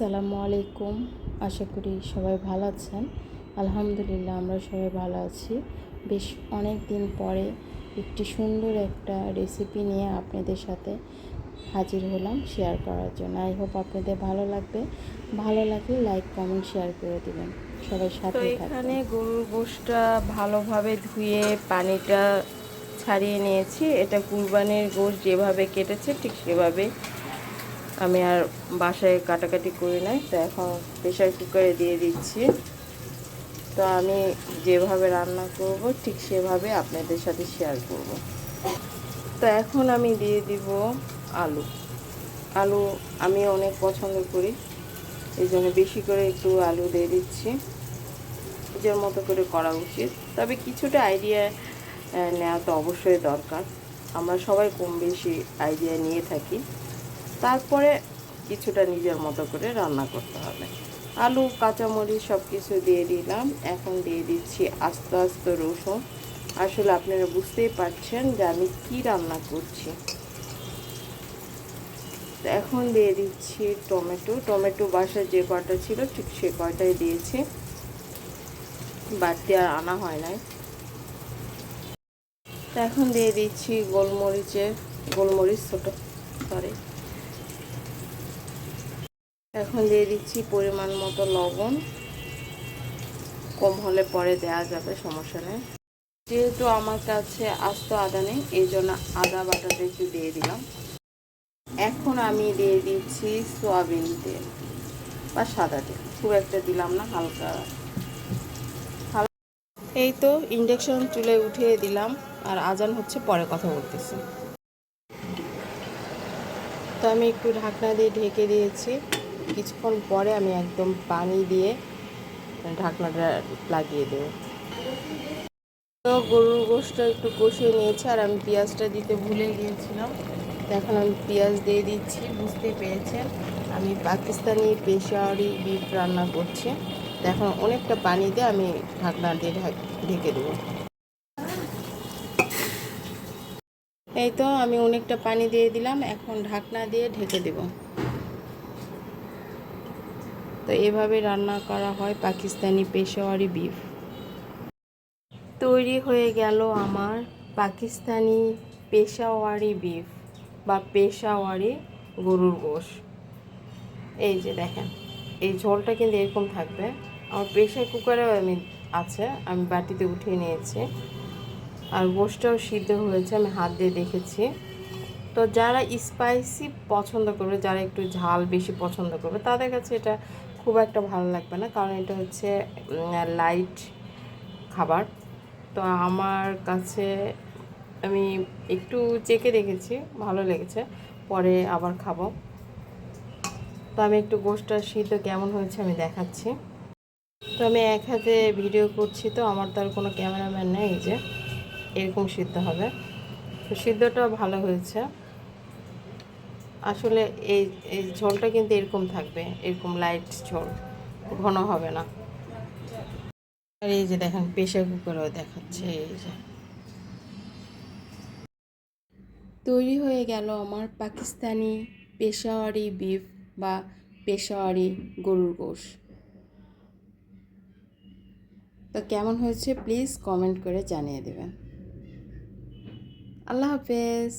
আসসালামু আলাইকুম। আশা করি সবাই ভালো আছেন। আলহামদুলিল্লাহ আমরা সবাই ভালো আছি। বেশ অনেক দিন পরে একটি সুন্দর একটা রেসিপি নিয়ে আপনাদের সাথে হাজির হলাম শেয়ার করার জন্য। আই হোপ আপনাদের ভালো লাগবে। ভালো লাগলে লাইক কমেন্ট শেয়ার করে দিবেন। সবাই সাথে এখানে গরুর গোশটা ভালোভাবে ধুয়ে পানিটা ছাড়িয়ে নিয়েছি। এটা কুরবানির গোশ যেভাবে কেটেছে ঠিক সেভাবে আমি আর বাসায় কাটাকাটি করি নাই, তো এখন প্রেশার কুকারে দিয়ে দিচ্ছি। তো আমি যেভাবে রান্না করব, ঠিক সেভাবে আপনাদের সাথে শেয়ার করব। তো এখন আমি দিয়ে দিব আলু। আলু আমি অনেক পছন্দ করি, এই জন্য বেশি করে একটু আলু দিয়ে দিচ্ছি। নিজের মতো করে করা উচিত। তবে কিছুটা আইডিয়া নেওয়া তো অবশ্যই দরকার। আমরা সবাই কম বেশি আইডিয়া নিয়ে থাকি। তারপরে কিছুটা নিজের মতো করে রান্না করতে হবে। আলু, কাঁচামরিচ সব কিছু দিয়ে দিলাম। এখন দিয়ে দিচ্ছি আস্তে আস্তে রসুন। আসলে আপনারা বুঝতেই পারছেন যে আমি কি রান্না করছি। এখন দিয়ে দিচ্ছি টমেটো। টমেটো বাসায় যে কটা ছিল ঠিক সে কটাই দিয়েছি। বাড়তি আর আনা হয় নাই। এখন দিয়ে দিচ্ছি গোলমরিচের, গোলমরিচ ছোটো সরি এখন দিয়ে দিচ্ছি পরিমাণ মতো লবণ। কম হলে পরে দেওয়া যাবে, সমস্যা নেই। যেহেতু আমার কাছে আস্ত আদা নেই, এই জন্য আদা বাটাটা একটু দিয়ে দিলাম। এখন আমি দিয়ে দিচ্ছি সোয়াবিন তেল বা সাদা তেল, খুব একটা দিলাম না, হালকা। এই তো ইন্ডাকশন চুলে উঠিয়ে দিলাম, আর আজান হচ্ছে, পরে কথা বলতেছি। তো আমি একটু ঢাকনা দিয়ে ঢেকে দিয়েছি। কিছুক্ষণ পরে আমি একদম পানি দিয়ে ঢাকনাটা লাগিয়ে দেব। তো গরুর গোশটা একটু কষিয়ে নিয়েছি, আর আমি পেঁয়াজটা দিতে ভুলে গিয়েছিলাম। এখন আমি পেঁয়াজ দিয়ে দিচ্ছি বুঝতে পেরেছেন। আমি পাকিস্তানি পেশাওয়ারি বিফ রান্না করছি। এখন অনেকটা পানি দিয়ে আমি ঢাকনা দিয়ে ঢেকে দেবো। এই তো আমি অনেকটা পানি দিয়ে দিলাম, এখন ঢাকনা দিয়ে ঢেকে দেব। তো এভাবে রান্না করা হয় পাকিস্তানি পেশোয়ারি বিফ তৈরি হয়ে গেল আমার পাকিস্তানি পেশাওয়ারি বিফ বা পেশাওয়ারি গরুর গোশ। এই যে দেখেন, এই ঝোলটা কিন্তু এরকম থাকবে। আমার প্রেশার কুকারেও আমি আছে, আমি বাটিতে উঠিয়ে নিয়েছি। আর গোশটাও সিদ্ধ হয়েছে, আমি হাত দিয়ে দেখেছি। তো যারা স্পাইসি পছন্দ করবে, যারা একটু ঝাল বেশি পছন্দ করবে, তাদের কাছে এটা খুব একটা ভালো লাগবে না, কারণ এটা হচ্ছে লাইট খাবার। তো আমার কাছে, আমি একটু চেকে দেখেছি, ভালো লেগেছে। পরে আবার খাব। তো আমি একটু গোশটা সিদ্ধ কেমন হয়েছে আমি দেখাচ্ছি। তো আমি এক হাতে ভিডিও করছি তো, আমার তো আর কোনো ক্যামেরাম্যান নেই যে, এরকম সিদ্ধ হবে। তো সিদ্ধটা ভালো হয়েছে। আসলে এই এই ঝোলটা কিন্তু এরকম থাকবে, এরকম লাইট ঝোল, ঘন হবে না। আর এই যে দেখেন প্রেশার কুকারও দেখাচ্ছে, এই যে। তৈরি হয়ে গেল আমার পাকিস্তানি পেশাওয়ারি বিফ বা পেশাওয়ারি গরুর গোশ। তো কেমন হয়েছে প্লিজ কমেন্ট করে জানিয়ে দেবেন। আল্লাহ হাফেজ।